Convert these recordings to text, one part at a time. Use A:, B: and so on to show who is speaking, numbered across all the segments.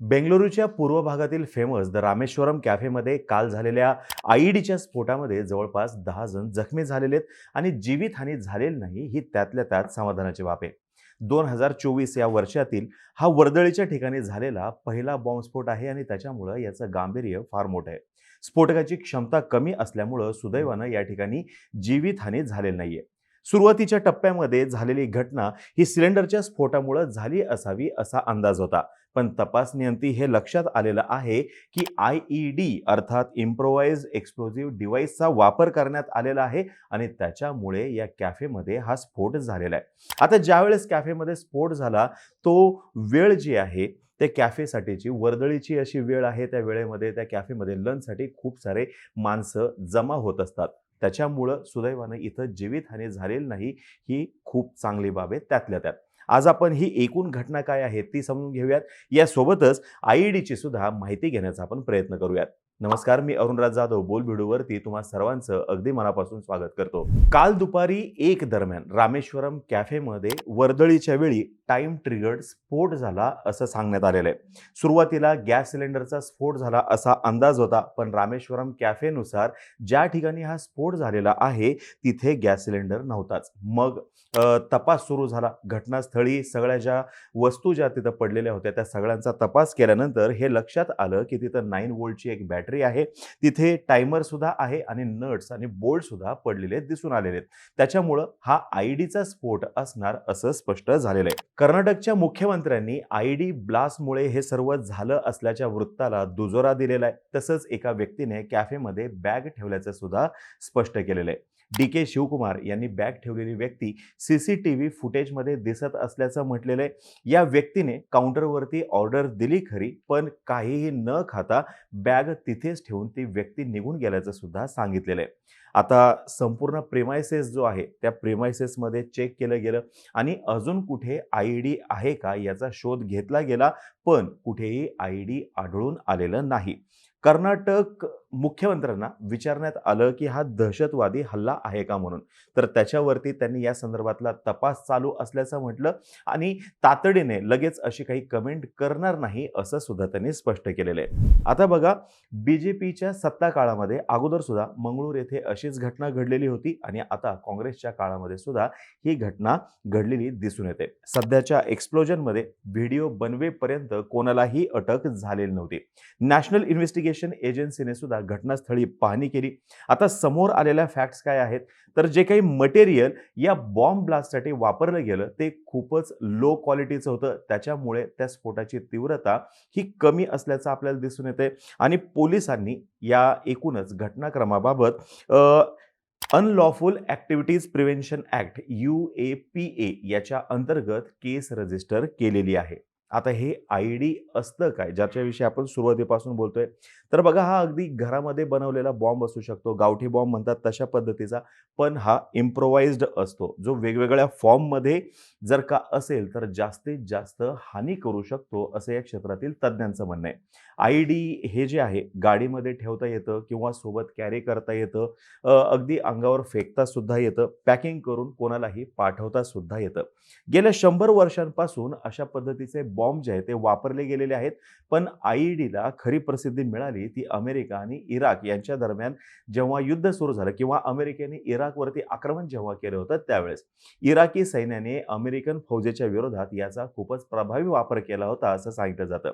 A: बेंगलुरूच्या पूर्व भागातील famous the Rameswaram कॅफेमध्ये काल झालेल्या आयईडीच्या स्फोटामध्ये जवळपास दहा जण जखमी झालेले आहेत आणि जीवितहानी झालेली नाही ही त्यातल्या त्यात समाधानाची बाब आहे. दोन हजार चोवीस या वर्षातील हा वर्दळीच्या ठिकाणी झालेला पहिला बॉम्बस्फोट आहे आणि त्याच्यामुळं याचं गांभीर्य फार मोठं आहे. स्फोटकाची क्षमता कमी असल्यामुळं सुदैवानं या ठिकाणी जीवितहानी झालेली नाही आहे सुरुवातीच्या टप्प्यामध्ये झालेली घटना ही सिलेंडरच्या स्फोटामुळं झाली असावी असा अंदाज होता. पण तपासणीअंती हे लक्षात आलेलं आहे की आय ई डी अर्थात इम्प्रोवाइज एक्सप्लोजिव्ह डिव्हाइसचा वापर करण्यात आलेला आहे आणि त्याच्यामुळे या कॅफेमध्ये हा स्फोट झालेला आहे. आता ज्यावेळेस कॅफेमध्ये स्फोट झाला तो वेळ जी आहे ते कॅफेसाठीची वर्दळीची अशी वेळ आहे त्या वेळेमध्ये त्या कॅफेमध्ये लंचसाठी खूप सारे माणसं जमा होत असतात. त्याच्यामुळं सुदैवानं इथं जीवितहानी झालेली नाही ही खूप चांगली बाब आहे त्यातल्या त्यात. आज आपण ही एकूण घटना काय आहे ती समजून घेऊयात. यासोबतच आय डीची सुद्धा माहिती घेण्याचा आपण प्रयत्न करूयात. नमस्कार मी अरुणराज जाधव. बोल व्हिडिओवरती तुम्हा सर्वांचं अगदी मनापासून स्वागत करतो. काल दुपारी एक दरम्यान रामेश्वरम कॅफेमध्ये वर्दळीच्या वेळी टाइम ट्रिगर्ड स्फोट झाला असं सांगण्यात आलेलं आहे. सुरुवातीला गॅस सिलेंडरचा स्फोट झाला असा अंदाज होता पण रामेश्वरम कॅफेनुसार ज्या ठिकाणी हा स्फोट झालेला आहे तिथे गॅस सिलेंडर नव्हताच. मग तपास सुरू झाला. घटनास्थळी सगळ्या ज्या वस्तू ज्या तिथं पडलेल्या होत्या त्या सगळ्यांचा तपास केल्यानंतर हे लक्षात आलं की तिथं नाईन वोल्टची एक बॅटरी आहे. तिथे टायमरसुद्धा आहे आणि नट्स आणि बोल्टसुद्धा पडलेले दिसून आलेले आहेत. त्याच्यामुळं हा आय डीचा स्फोट असणार असं स्पष्ट झालेलं आहे. कर्नाटकच्या मुख्यमंत्र्यांनी आय डी ब्लास्टमुळे हे सर्व झालं असल्याच्या वृत्ताला दुजोरा दिलेला आहे. तसंच एका व्यक्तीने कॅफेमध्ये बॅग ठेवल्याचं सुद्धा स्पष्ट केलेलं आहे. डी के शिवकुमार यांनी बॅग ठेवलेली व्यक्ती सी सी टी व्ही फुटेजमध्ये दिसत असल्याचं म्हटलेलं आहे. या व्यक्तीने काउंटरवरती ऑर्डर दिली खरी पण काहीही न खाता बॅग तिथेच ठेवून ती व्यक्ती निघून गेल्याचं सुद्धा सांगितलेलं आहे. आता संपूर्ण प्रेमायसेस जो आहे त्या प्रेमायसेसमध्ये चेक केलं गेलं आणि अजून कुठे आय डी आहे का याचा शोध घेतला गेला पण कुठेही आय डी आढळून आलेलं नाही. कर्नाटक मुख्यमंत्र्यांना विचारण्यात आलं की हा दहशतवादी हल्ला आहे का म्हणून? तर त्याच्यावरती त्यांनी या संदर्भातला तपास चालू असल्याचं म्हटलं आणि तातडीने लगेच अशी काही कमेंट करणार नाही असं सुद्धा त्यांनी स्पष्ट केलेलं आहे. आता बघा बी जे पीच्या सत्ता काळामध्ये अगोदर सुद्धा मंगळूर येथे अशीच घटना घडलेली होती आणि आता काँग्रेसच्या काळामध्ये सुद्धा ही घटना घडलेली दिसून येते. सध्याच्या एक्सप्लोजनमध्ये व्हिडिओ बनवेपर्यंत कोणालाही अटक झालेली नव्हती. नॅशनल इन्व्हेस्टिगेशन एजन्सीने सुद्धा घटनास्थळी पाहणी केली. आता समोर आलेल्या फॅक्ट्स काय आहेत? तर जे काही मटेरियल या बॉम्ब ब्लास्टसाठी वापरलं गेलं ते खूपच लो क्वालिटीचं होतं. त्याच्यामुळे त्या स्फोटाची तीव्रता ही कमी असल्याचं आपल्याला दिसून येते आणि पोलिसांनी या एकूणच घटनाक्रमाबाबत unlawful activities prevention act U A P A याच्या अंतर्गत केस रजिस्टर केलेली आहे. आता हे आय डी असतं काय? ज्याच्याविषयी आपण सुरुवातीपासून बोलतोय. तर बघा हा अगदी घरामध्ये बनवलेला बॉम्ब असू शकतो. गावठी बॉम्ब म्हणतात तशा पद्धतीचा. पण हा इम्प्रोवाइज्ड असतो. जो वेगवेगळ्या फॉर्ममध्ये जर का असेल तर जास्तीत जास्त हानी करू शकतो असं या क्षेत्रातील तज्ज्ञांचं म्हणणं आहे. आय डी हे जे आहे गाडीमध्ये ठेवता येतं किंवा सोबत कॅरी करता येतं. अगदी अंगावर फेकता सुद्धा येतं. पॅकिंग करून कोणालाही पाठवता सुद्धा येतं. गेल्या शंभर वर्षांपासून अशा पद्धतीचे बॉम्ब जे आहेत ते वापरले गेलेले आहेत. पण आय डीला खरी प्रसिद्धी मिळाली ती अमेरिका आणि इराक यांच्या दरम्यान जेव्हा युद्ध सुरू झालं किंवा अमेरिकेने इराकवरती आक्रमण जेव्हा केलं होतं त्यावेळेस. इराकी सैन्याने अमेरिकन फौजेच्या विरोधात याचा खूपच प्रभावी वापर केला होता असं सांगितलं जातं.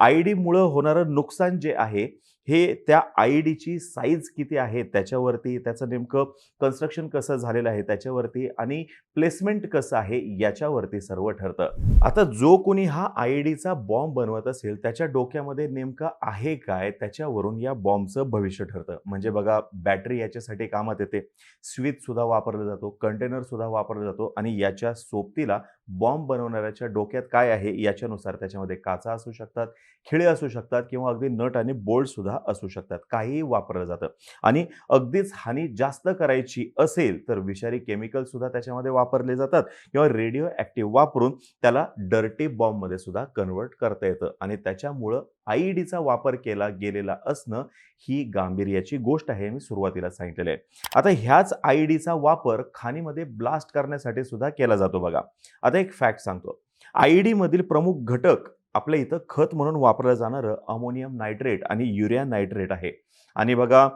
A: आय डीमुळं होणारं नुकसान जे आहे हे त्या आय डीची साईज किती आहे त्याच्यावरती त्याचं नेमकं कन्स्ट्रक्शन कसं झालेलं आहे त्याच्यावरती आणि प्लेसमेंट कसं आहे याच्यावरती सर्व ठरतं. आता जो कोणी हा आय डीचा बॉम्ब बनवत असेल त्याच्या डोक्यामध्ये नेमकं आहे काय त्याच्यावरून या बॉम्बचं भविष्य ठरतं. म्हणजे बघा बॅटरी याच्यासाठी कामात येते. स्विचसुद्धा वापरला जातो कंटेनरसुद्धा वापरला जातो आणि याच्या सोबतीला बॉम्ब बनवणाऱ्याच्या डोक्यात काय आहे याच्यानुसार त्याच्यामध्ये काचा असू शकतात खिळे असू शकतात किंवा अगदी नट आणि बोल्ट सुद्धा असू शकतात. काहीही वापरलं जातं. आणि अगदीच हानी जास्त करायची असेल तर विषारी केमिकल सुद्धा त्याच्यामध्ये वापरले जातात किंवा रेडिओ ॲक्टिव्ह वापरून त्याला डर्टी बॉम्बमध्ये सुद्धा कन्वर्ट करता येतं. आणि त्याच्यामुळं आय डीचा वापर केला गेलेला असणं ही गांभीर्याची गोष्ट आहे मी सुरुवातीला सांगितलेलं आहे. आता ह्याच आय डीचा वापर खाणीमध्ये ब्लास्ट करण्यासाठी सुद्धा केला जातो बघा. आता एक फॅक्ट सांगतो. आय डीमधील प्रमुख घटक आपल्या इथं खत म्हणून वापरलं जाणारं अमोनियम नायट्रेट आणि युरिया नायट्रेट आहे. आणि बघा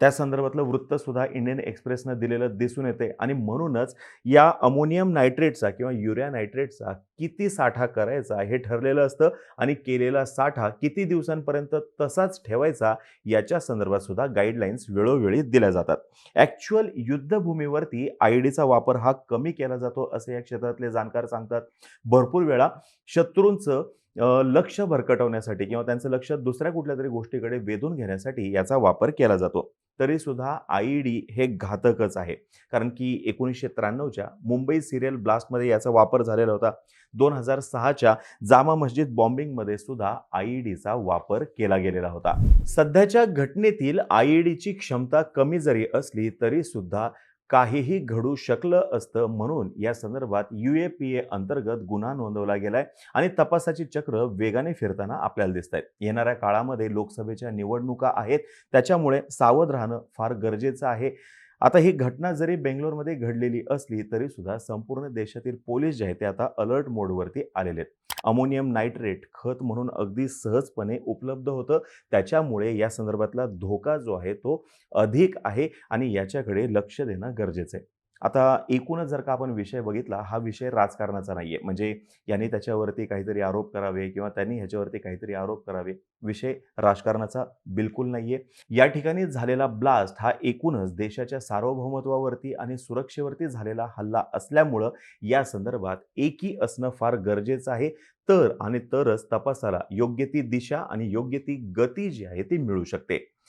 A: त्या संदर्भातलं वृत्तसुद्धा इंडियन एक्सप्रेसनं दिलेलं दिसून येते. आणि म्हणूनच या अमोनियम नायट्रेटचा किंवा युरिया नायट्रेटचा किती साठा करायचा हे ठरलेलं असतं आणि केलेला साठा किती दिवसांपर्यंत तसाच ठेवायचा याच्या संदर्भात सुद्धा गाईडलाईन्स वेळोवेळी दिल्या जातात. ॲक्च्युअल युद्धभूमीवरती आय डीचा वापर हा कमी केला जातो असे या क्षेत्रातले जाणकार सांगतात. भरपूर वेळा शत्रूंचं लक्ष भरकटवण्यासाठी किंवा त्यांचं लक्ष दुसऱ्या कुठल्या तरी गोष्टीकडे वेधून घेण्यासाठी याचा वापर केला जातो. तरी सुद्धा आय डी हे घातकच आहे. कारण की एकोणीसशे त्र्याण्णवच्या मुंबई सिरियल ब्लास्टमध्ये याचा वापर झालेला होता. दोन हजार सहाच्या जामा मस्जिद बॉम्बिंगमध्ये सुद्धा आय डीचा वापर केला गेलेला होता. सध्याच्या घटनेतील आय डीची क्षमता कमी जरी असली तरी सुद्धा काहीही घडू शकलं असतं म्हणून या संदर्भात यू ए पी ए अंतर्गत गुन्हा नोंदवला गेलाय आणि तपासाची चक्र वेगाने फिरताना आपल्याला दिसत आहेत येणाऱ्या काळामध्ये लोकसभेच्या निवडणुका आहेत त्याच्यामुळे सावध राहणं फार गरजेचं आहे. आता ही घटना जरी बेंगलोरमध्ये घडलेली असली तरी सुद्धा संपूर्ण देशातील पोलीस जे आहेत ते आता अलर्ट मोडवरती आलेले आहेत. अमोनियम नायट्रेट खत म्हणून अगदी सहजपणे उपलब्ध होतं. त्याच्यामुळे या संदर्भातला धोका जो आहे तो अधिक आहे आणि याच्याकडे लक्ष देणं गरजेचं आहे. आता एकूणच जर का आपण विषय बघितला हा विषय राजकारणाचा नाही आहे म्हणजे याने त्याच्यावरती काहीतरी आरोप करावे किंवा त्यांनी ह्याच्यावरती काहीतरी आरोप करावे विषय राजकारणाचा बिलकुल नाही आहे या ठिकाणी झालेला ब्लास्ट हा एकूणच देशाच्या सार्वभौमत्वावरती आणि सुरक्षेवरती झालेला हल्ला असल्यामुळं या संदर्भात एकी असणं फार गरजेचं आहे. तर आणि तरच तपासाला योग्य ती दिशा आणि योग्य ती गती जी आहे ती मिळू शकते.